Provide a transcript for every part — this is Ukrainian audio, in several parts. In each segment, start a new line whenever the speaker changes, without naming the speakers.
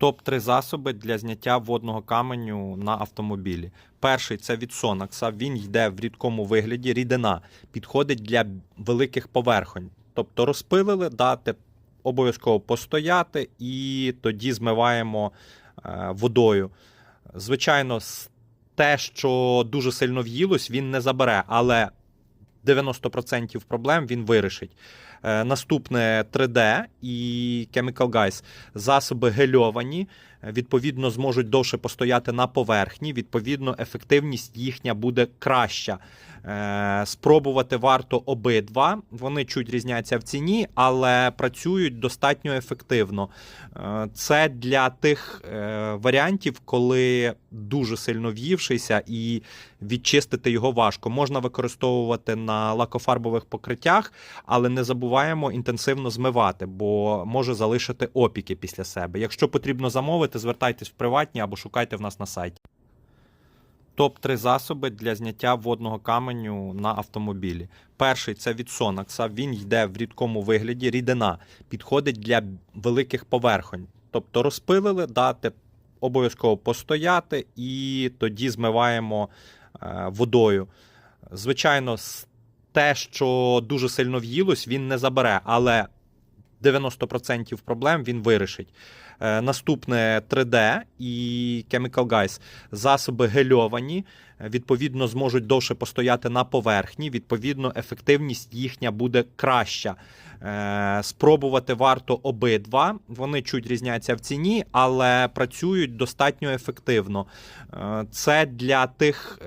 Топ-3 засоби для зняття водного каменю на автомобілі. Перший це від Sonax. Він йде в рідкому вигляді. Рідина підходить для великих поверхонь. Тобто розпилили, дати обов'язково постояти і тоді змиваємо е, водою. Звичайно, те, що дуже сильно в'їлось, він не забере, але 90% проблем він вирішить. Е, Наступне 3D і Chemical Guys. Засоби гельовані, відповідно, зможуть довше постояти на поверхні. Відповідно, ефективність їхня буде краща. Е, Спробувати варто обидва. Вони чуть різняться в ціні, але працюють достатньо ефективно. Е, Це для тих варіантів, коли дуже сильно в'ївшися і відчистити його важко. Можна використовувати на лакофарбових покриттях, але не забуваємо інтенсивно змивати, бо може залишити опіки після себе. Якщо потрібно замовити, звертайтесь в приватні або шукайте в нас на сайті. Топ-3 засоби для зняття водного каменю на автомобілі. Перший це від Sonax. Він йде в рідкому вигляді. Рідина підходить для великих поверхонь. Тобто розпилили, дати обов'язково постояти і тоді змиваємо е, водою. Звичайно, те, що дуже сильно в'їлось, він не забере, але 90% проблем він вирішить. Е, Наступне 3D і Chemical Guys. Засоби гельовані, відповідно, зможуть довше постояти на поверхні. Відповідно, ефективність їхня буде краща. Е, Спробувати варто обидва. Вони чуть різняться в ціні, але працюють достатньо ефективно. Е, Це для тих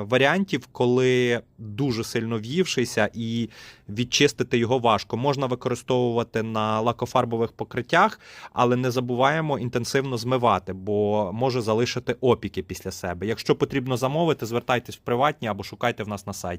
варіантів, коли дуже сильно в'ївшися і відчистити його важко. Можна використовувати на лакофарбових покриттях, але не забуваємо інтенсивно змивати, бо може залишити опіки після себе. Якщо потрібно замовити, звертайтесь в приватні або шукайте в нас на сайті.